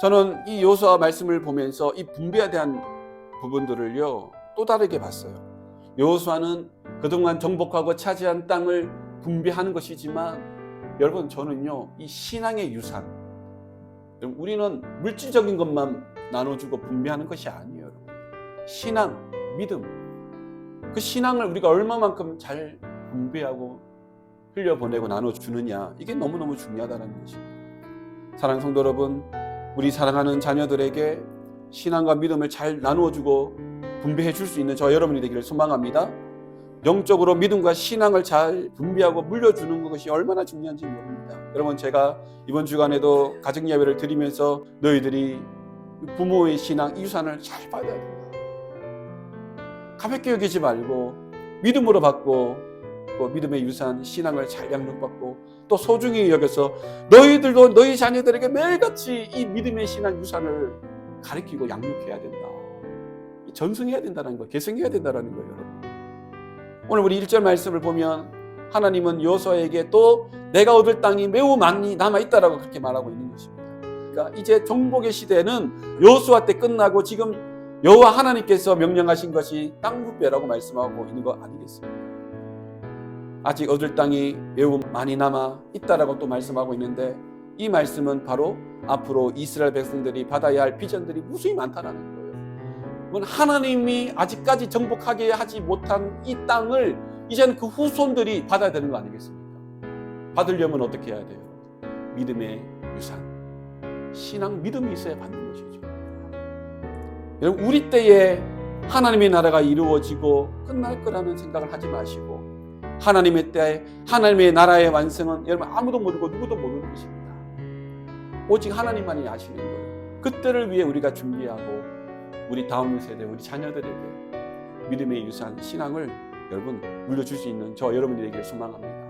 저는 이 요수아 말씀을 보면서 이 분배에 대한 부분들을요 또 다르게 봤어요. 요수아는 그동안 정복하고 차지한 땅을 분배하는 것이지만 여러분 저는요 이 신앙의 유산 우리는 물질적인 것만 나눠주고 분배하는 것이 아니에요. 여러분. 신앙, 믿음 그 신앙을 우리가 얼마만큼 잘 분배하고 흘려보내고 나눠주느냐 이게 너무너무 중요하다는 것입니다. 사랑하는 성도 여러분 우리 사랑하는 자녀들에게 신앙과 믿음을 잘 나누어주고 분배해 줄 수 있는 저 여러분이 되기를 소망합니다. 영적으로 믿음과 신앙을 잘 분배하고 물려주는 것이 얼마나 중요한지 모릅니다. 여러분 제가 이번 주간에도 가정 예배를 드리면서 너희들이 부모의 신앙 유산을 잘 받아야 된다. 가볍게 여기지 말고 믿음으로 받고 또 믿음의 유산 신앙을 잘 양육받고 또 소중히 여겨서 너희들도 너희 자녀들에게 매일같이 이 믿음의 신앙 유산을 가르치고 양육해야 된다. 전승해야 된다는 거, 계승해야 된다는 거예요, 여러분. 오늘 우리 1절 말씀을 보면 하나님은 여호수아에게 또 내가 얻을 땅이 매우 많이 남아 있다라고 그렇게 말하고 있는 것입니다. 그러니까 이제 정복의 시대는 여호수아 때 끝나고 지금 여호와 하나님께서 명령하신 것이 땅 분배라고 말씀하고 있는 거 아니겠습니까? 아직 얻을 땅이 매우 많이 남아 있다라고 또 말씀하고 있는데 이 말씀은 바로 앞으로 이스라엘 백성들이 받아야 할 비전들이 무수히 많다라는 거예요. 그건 하나님이 아직까지 정복하게 하지 못한 이 땅을 이제는 그 후손들이 받아야 되는 거 아니겠습니까? 받으려면 어떻게 해야 돼요? 믿음의 유산, 신앙 믿음이 있어야 받는 것이죠. 여러분 우리 때에 하나님의 나라가 이루어지고 끝날 거라는 생각을 하지 마시고 하나님의 때 하나님의 나라의 완성은 여러분 아무도 모르고 누구도 모르는 것입니다. 오직 하나님만이 아시는 거예요. 그때를 위해 우리가 준비하고 우리 다음 세대 우리 자녀들에게 믿음의 유산 신앙을 여러분 물려줄 수 있는 저 여러분들에게 소망합니다.